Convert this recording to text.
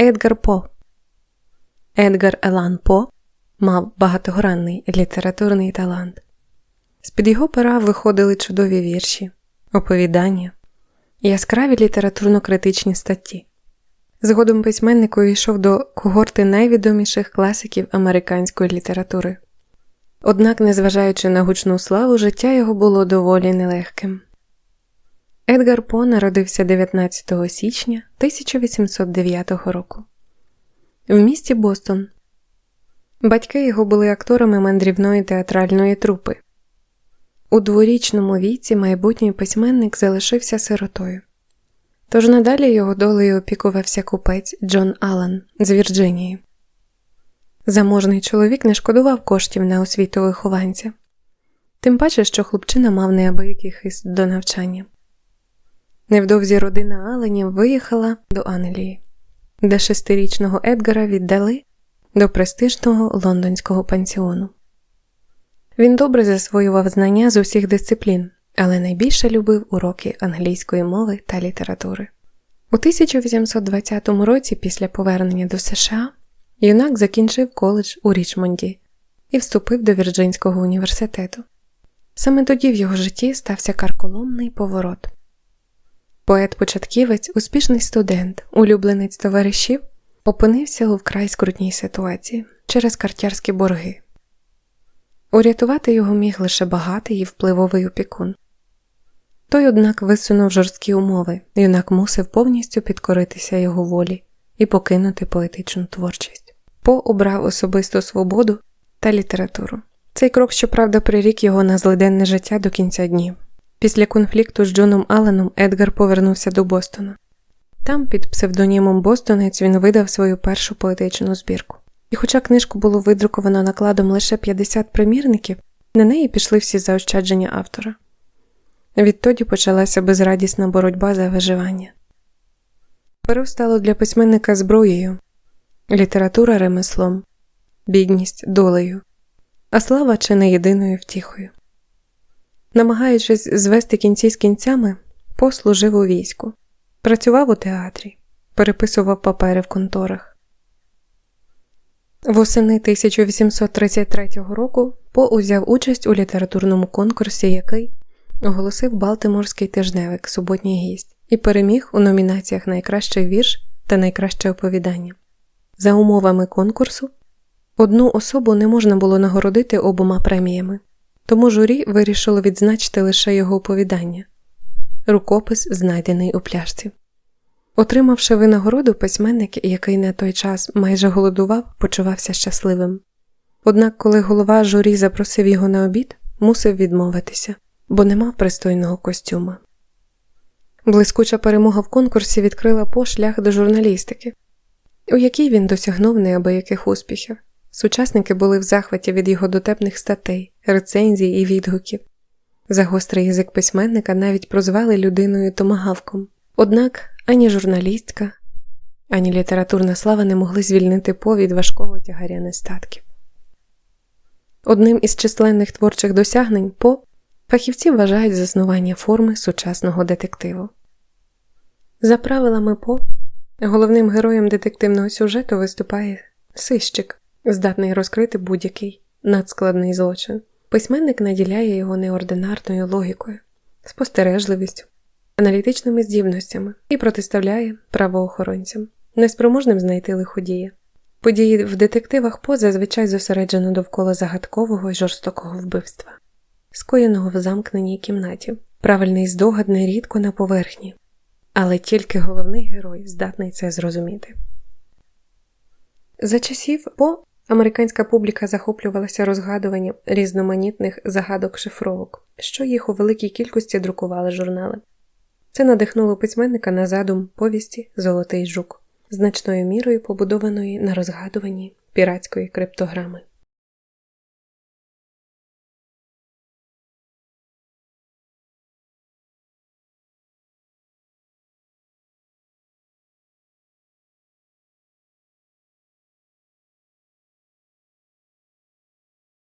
Едгар По. Едгар Елан По мав багатогранний літературний талант. З-під його пера виходили чудові вірші, оповідання, яскраві літературно-критичні статті. Згодом письменник увійшов до когорти найвідоміших класиків американської літератури. Однак, незважаючи на гучну славу, життя його було доволі нелегким. Едгар По народився 19 січня 1809 року в місті Бостон. Батьки його були акторами мандрівної театральної трупи. У дворічному віці майбутній письменник залишився сиротою. Тож надалі його долею опікувався купець Джон Аллен з Вірджинії. Заможний чоловік не шкодував коштів на освіту вихованця, тим паче, що хлопчина мав неабиякий хист до навчання. Невдовзі родина Аленів виїхала до Англії, де шестирічного Едгара віддали до престижного лондонського пансіону. Він добре засвоював знання з усіх дисциплін, але найбільше любив уроки англійської мови та літератури. У 1820 році, після повернення до США, юнак закінчив коледж у Річмонді і вступив до Вірджинського університету. Саме тоді в його житті стався карколомний поворот. Поет-початківець, успішний студент, улюбленець товаришів, опинився у вкрай скрутній ситуації через картярські борги. Урятувати його міг лише багатий і впливовий опікун. Той, однак, висунув жорсткі умови, юнак мусив повністю підкоритися його волі і покинути поетичну творчість. По обрав особисту свободу та літературу. Цей крок, щоправда, прирік його на злиденне життя до кінця днів. Після конфлікту з Джоном Алленом Едгар повернувся до Бостона. Там, під псевдонімом Бостонець, він видав свою першу поетичну збірку. І хоча книжку було видруковано накладом лише 50 примірників, на неї пішли всі заощадження автора. Відтоді почалася безрадісна боротьба за виживання. Перо стало для письменника зброєю, література ремеслом, бідність долею, а слава чи не єдиною втіхою. Намагаючись звести кінці з кінцями, послужив у війську, працював у театрі, переписував папери в конторах. Восени 1833 року По узяв участь у літературному конкурсі, який оголосив Балтиморський тижневик Суботній гість і переміг у номінаціях Найкращий вірш та найкраще оповідання. За умовами конкурсу одну особу не можна було нагородити обома преміями, тому журі вирішило відзначити лише його оповідання рукопис, знайдений у пляшці. Отримавши винагороду, письменник, який на той час майже голодував, почувався щасливим. Однак, коли голова журі запросив його на обід, мусив відмовитися, бо не мав пристойного костюма. Блискуча перемога в конкурсі відкрила по шлях до журналістики, у якій він досягнув неабияких успіхів. Сучасники були в захваті від його дотепних статей, рецензій і відгуків. За гострий язик письменника навіть прозвали людиною томагавком. Однак ані журналістка, ані літературна слава не могли звільнити По від важкого тягаря нестатків. Одним із численних творчих досягнень По фахівці вважають заснування форми сучасного детективу. За правилами По, головним героєм детективного сюжету виступає сищик, здатний розкрити будь-який надскладний злочин. Письменник наділяє його неординарною логікою, спостережливістю, аналітичними здібностями і протиставляє правоохоронцям, неспроможним знайти лиходія. Події в детективах По зазвичай зосереджено довкола загадкового і жорстокого вбивства, скоєного в замкненій кімнаті, правильний здогад нерідко на поверхні, але тільки головний герой здатний це зрозуміти. За часів По американська публіка захоплювалася розгадуванням різноманітних загадок шифровок, що їх у великій кількості друкували журнали. Це надихнуло письменника на задум повісті Золотий жук, значною мірою побудованої на розгадуванні піратської криптограми.